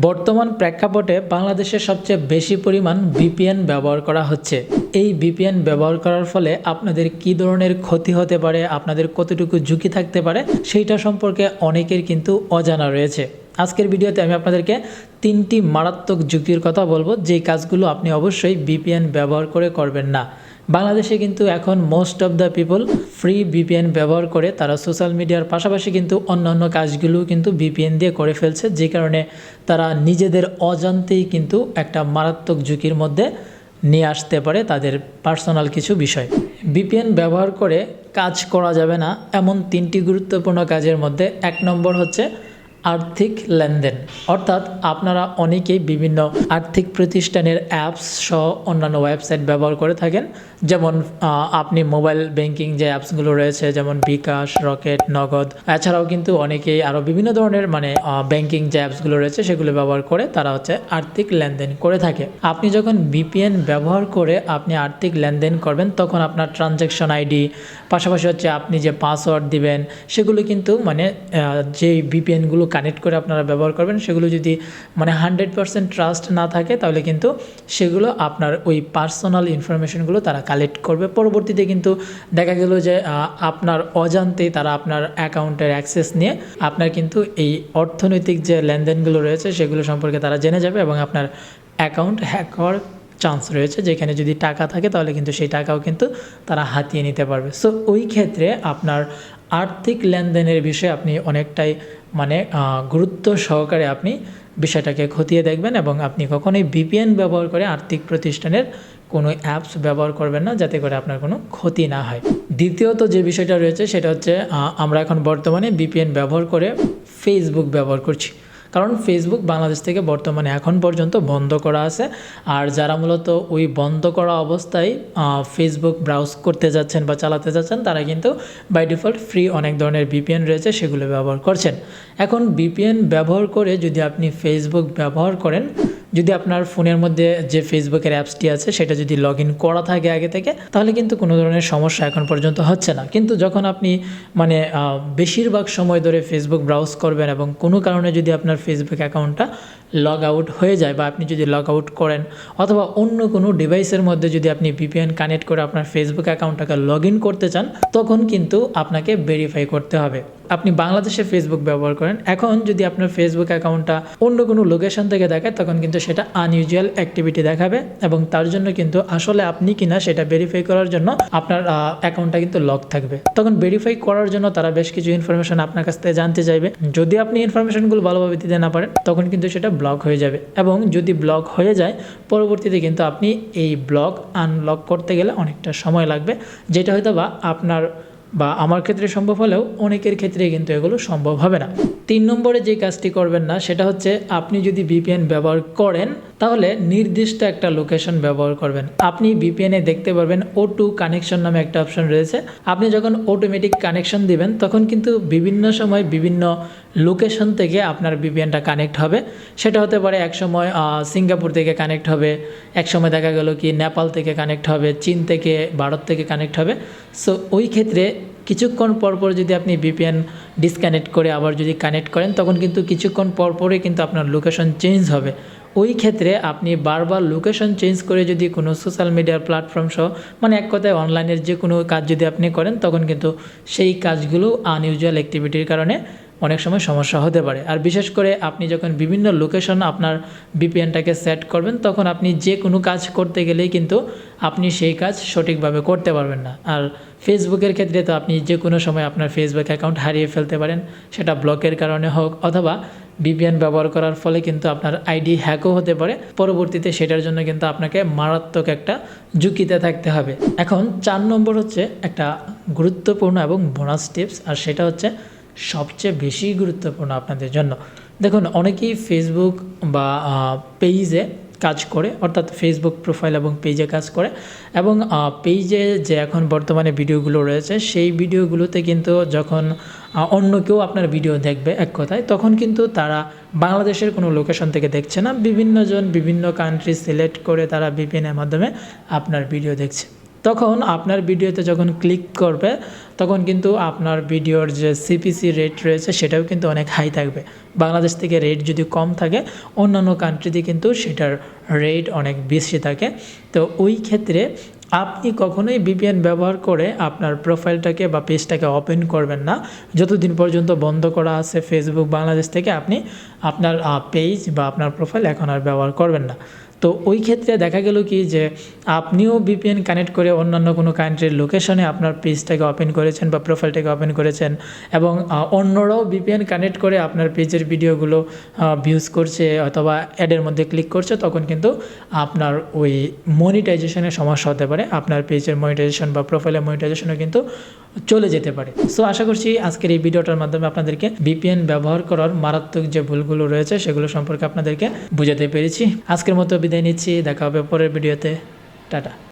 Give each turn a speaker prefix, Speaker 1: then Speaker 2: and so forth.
Speaker 1: বর্তমান প্রেক্ষাপটে বাংলাদেশে সবচেয়ে বেশি পরিমাণ ভিপিএন ব্যবহার করা হচ্ছে। এই ভিপিএন ব্যবহার করার ফলে আপনাদের কী ধরনের ক্ষতি হতে পারে, আপনাদের কতটুকু ঝুঁকি থাকতে পারে, সেইটা সম্পর্কে অনেকের কিন্তু অজানা রয়েছে। আজকের ভিডিওতে আমি আপনাদেরকে তিনটি মারাত্মক ঝুঁকির কথা বলব, যেই কাজগুলো আপনি অবশ্যই ভিপিএন ব্যবহার করে করবেন না। বাংলাদেশে কিন্তু এখন most of the people free VPN ব্যবহার করে তারা সোশ্যাল মিডিয়ার পাশাপাশি কিন্তু অন্যান্য কাজগুলো কিন্তু ভিপিএন দিয়ে করে ফেলছে, যে কারণে তারা নিজেদের অজান্তেই কিন্তু একটা মারাত্মক ঝুঁকির মধ্যে নিয়ে আসতে পারে তাদের পার্সোনাল কিছু বিষয়। ভিপিএন ব্যবহার করে কাজ করা যাবে না, এমন তিনটি গুরুত্বপূর্ণ কাজের মধ্যে এক নম্বর হচ্ছে আর্থিক লেনদেন। অর্থাৎ আপনারা অনেকেই বিভিন্ন আর্থিক প্রতিষ্ঠানের অ্যাপস সহ অন্যান্য ওয়েবসাইট ব্যবহার করে থাকেন। যেমন আপনি মোবাইল ব্যাংকিং যে অ্যাপসগুলো রয়েছে, যেমন বিকাশ, রকেট, নগদ। এছাড়াও কিন্তু অনেকেই আরও বিভিন্ন ধরনের মানে ব্যাংকিং যে অ্যাপসগুলো রয়েছে, সেগুলো ব্যবহার করে তারা হচ্ছে আর্থিক লেনদেন করে থাকে। আপনি যখন বিপিএন ব্যবহার করে আপনি আর্থিক লেনদেন করবেন, তখন আপনার ট্রানজ্যাকশন আইডি, পাশাপাশি হচ্ছে আপনি যে পাসওয়ার্ড দিবেন, সেগুলো কিন্তু মানে যে ভিপিএনগুলো কানেক্ট করে আপনারা ব্যবহার করবেন, সেগুলো যদি মানে হান্ড্রেড পার্সেন্ট ট্রাস্ট না থাকে, তাহলে কিন্তু সেগুলো আপনার ওই পার্সোনাল ইনফরমেশনগুলো তারা কালেক্ট করবে। পরবর্তীতে কিন্তু দেখা গেল যে আপনার অজান্তেই তারা আপনার অ্যাকাউন্টের অ্যাক্সেস নিয়ে আপনার কিন্তু এই অর্থনৈতিক যে লেনদেনগুলো রয়েছে, সেগুলো সম্পর্কে তারা জেনে যাবে এবং আপনার অ্যাকাউন্ট হ্যাক হওয়ার চান্স রয়েছে। যেখানে যদি টাকা থাকে, তাহলে কিন্তু সেই টাকাও কিন্তু তারা হাতিয়ে নিতে পারবে। সো ওই ক্ষেত্রে আপনার আর্থিক লেনদেনের বিষয়ে আপনি অনেকটাই মানে গুরুত্ব সহকারে আপনি বিষয়টাকে খতিয়ে দেখবেন এবং আপনি কখনোই ভিপিএন ব্যবহার করে আর্থিক প্রতিষ্ঠানের কোনো অ্যাপস ব্যবহার করবেন না যাতে করে আপনার কোনো ক্ষতি না হয়। দ্বিতীয়ত যে বিষয়টা রয়েছে সেটা হচ্ছে আমরা এখন বর্তমানে ভিপিএন ব্যবহার করে ফেসবুক ব্যবহার করছি। কারণ ফেসবুক বাংলাদেশ থেকে বর্তমানে এখন পর্যন্ত বন্ধ করা আছে। আর যারা মূলত ওই বন্ধ করা অবস্থায় ফেসবুক ব্রাউজ করতে যাচ্ছেন বা চালাতে যাচ্ছেন, তারা কিন্তু বাই ডিফল্ট ফ্রি অনেক ধরনের বিপিএন রয়েছে, সেগুলো ব্যবহার করছেন। এখন বিপিএন ব্যবহার করে যদি আপনি ফেসবুক ব্যবহার করেন যদি আপনার ফোনের মধ্যে যে ফেসবুকের অ্যাপসটি আছে, সেটা যদি লগ ইন করা থাকে আগে থেকে, তাহলে কিন্তু কোনো ধরনের সমস্যা এখন পর্যন্ত হচ্ছে না। কিন্তু যখন আপনি মানে বেশিরভাগ সময় ধরে ফেসবুক ব্রাউজ করবেন এবং কোনো কারণে যদি আপনার ফেসবুক অ্যাকাউন্টটা লগ আউট হয়ে যায় বা আপনি যদি লগ আউট করেন অথবা অন্য কোনো ডিভাইসের মধ্যে যদি আপনি ভিপিএন কানেক্ট করে আপনার ফেসবুক অ্যাকাউন্টটাকে লগ ইন করতে চান, তখন কিন্তু আপনাকে ভেরিফাই করতে হবে। আপনি বাংলাদেশে ফেসবুক ব্যবহার করেন, এখন যদি আপনার ফেসবুক অ্যাকাউন্টটা অন্য কোনো লোকেশন থেকে দেখায়, তখন কিন্তু সেটা আনইউজুয়াল অ্যাক্টিভিটি দেখাবে এবং তার জন্য কিন্তু আসলে আপনি কিনা সেটা ভেরিফাই করার জন্য আপনার অ্যাকাউন্টটা কিন্তু লক থাকবে। তখন ভেরিফাই করার জন্য তারা বেশ কিছু ইনফরমেশন আপনার কাছ থেকে জানতে চাইবে। যদি আপনি ইনফরমেশনগুলো ভালোভাবে দিতে না পারেন, তখন কিন্তু সেটা ব্লক হয়ে যাবে এবং যদি ব্লক হয়ে যায়, পরবর্তীতে কিন্তু আপনি এই ব্লক আনলক করতে গেলে অনেকটা সময় লাগবে, যেটা হয়তো বা আপনার বা আমার ক্ষেত্রে সম্ভব হলেও অনেকের ক্ষেত্রে কিন্তু এগুলো সম্ভব হবে না। তিন নম্বরে যে কাজটি করবেন না, সেটা হচ্ছে আপনি যদি ভিপিএন ব্যবহার করেন, তাহলে নির্দিষ্ট একটা লোকেশন ব্যবহার করবেন। আপনি ভিপিএনে দেখতে পারবেন ও টু কানেকশন নামে একটা অপশন রয়েছে। আপনি যখন অটোমেটিক কানেকশন দিবেন, তখন কিন্তু বিভিন্ন সময় বিভিন্ন লোকেশন থেকে আপনার ভিপিএনটা কানেক্ট হবে। সেটা হতে পারে এক সময় সিঙ্গাপুর থেকে কানেক্ট হবে, এক সময় দেখা গেল কি, নেপাল থেকে কানেক্ট হবে, চীন থেকে, ভারত থেকে কানেক্ট হবে। সো ওই ক্ষেত্রে কিছুক্ষণ পরপর পর যদি আপনি ভিপিএন ডিসকানেক্ট করে আবার যদি কানেক্ট করেন, তখন কিন্তু কিছুক্ষণ পর পরে কিন্তু আপনার লোকেশন চেঞ্জ হবে। ওই ক্ষেত্রে আপনি বারবার লোকেশন চেঞ্জ করে যদি কোনো সোশ্যাল মিডিয়ার প্ল্যাটফর্ম সহ মানে এক কথায় অনলাইনের যে কোনো কাজ যদি আপনি করেন, তখন কিন্তু সেই কাজগুলো আনইউজুয়াল অ্যাক্টিভিটির কারণে অনেক সময় সমস্যা হতে পারে। আর বিশেষ করে আপনি যখন বিভিন্ন লোকেশন আপনার বিপিএনটাকে সেট করবেন, তখন আপনি যে কোনো কাজ করতে গেলেই কিন্তু আপনি সেই কাজ সঠিকভাবে করতে পারবেন না। আর ফেসবুকের ক্ষেত্রে তো আপনি যে কোনো সময় আপনার ফেসবুক অ্যাকাউন্ট হারিয়ে ফেলতে পারেন, সেটা ব্লকের কারণে হোক অথবা বিপিএন ব্যবহার করার ফলে কিন্তু আপনার আইডি হ্যাকও হতে পারে। পরবর্তীতে সেটার জন্য কিন্তু আপনাকে মারাত্মক একটা ঝুঁকিতে থাকতে হবে। এখন চার নম্বর হচ্ছে একটা গুরুত্বপূর্ণ এবং বোনাস টিপস আর সেটা হচ্ছে সবচেয়ে বেশি গুরুত্বপূর্ণ আপনাদের জন্য। দেখুন, অনেকেই ফেসবুক বা পেজে কাজ করে, অর্থাৎ ফেসবুক প্রোফাইল এবং পেজে কাজ করে এবং পেজে যে এখন বর্তমানে ভিডিওগুলো রয়েছে, সেই ভিডিওগুলোতে কিন্তু যখন অন্য কেউ আপনার ভিডিও দেখবে এক কথায়, তখন কিন্তু তারা বাংলাদেশের কোনো লোকেশন থেকে দেখছে না। বিভিন্নজন বিভিন্ন কান্ট্রি সিলেক্ট করে তারা ভিপিএনের মাধ্যমে আপনার ভিডিও দেখছে। তখন আপনার ভিডিওতে যখন ক্লিক করবে, তখন কিন্তু আপনার ভিডিওর যে সিপিসি রেট রয়েছে, সেটাও কিন্তু অনেক হাই থাকবে। বাংলাদেশ থেকে রেট যদি কম থাকে, অন্যান্য কান্ট্রিতে কিন্তু সেটার রেট অনেক বেশি থাকে। তো ওই ক্ষেত্রে আপনি কখনোই ভিপিএন ব্যবহার করে আপনার প্রোফাইলটাকে বা পেজটাকে ওপেন করবেন না। যতদিন পর্যন্ত বন্ধ করা আছে ফেসবুক বাংলাদেশ থেকে আপনি আপনার পেজ বা আপনার প্রোফাইল এখন আর ব্যবহার করবেন না। তো ওই ক্ষেত্রে দেখা গেল কি যে আপনিও ভিপিএন কানেক্ট করে অন্যান্য কোনো কান্ট্রির লোকেশনে আপনার পেজটাকে ওপেন করেছেন বা প্রোফাইলটাকে ওপেন করেছেন এবং অন্যরাও ভিপিএন কানেক্ট করে আপনার পেজের ভিডিওগুলো ভিউজ করছে অথবা অ্যাডের মধ্যে ক্লিক করছে, তখন কিন্তু আপনার ওই মনিটাইজেশনের সমস্যা হতে পারে। আপনার পেজের মনিটাইজেশন বা প্রোফাইলের মনিটাইজেশনও কিন্তু চলে যেতে পারে। সো আশা করছি আজকের এই ভিডিওটার মাধ্যমে আপনাদেরকে ভিপিএন ব্যবহার করার মারাত্মক যে ভুলগুলো রয়েছে, সেগুলো সম্পর্কে আপনাদেরকে বুঝাতে পেরেছি। আজকের মতো বিদায় নিচ্ছি দেখা হবে পরের ভিডিওতে। টাটা।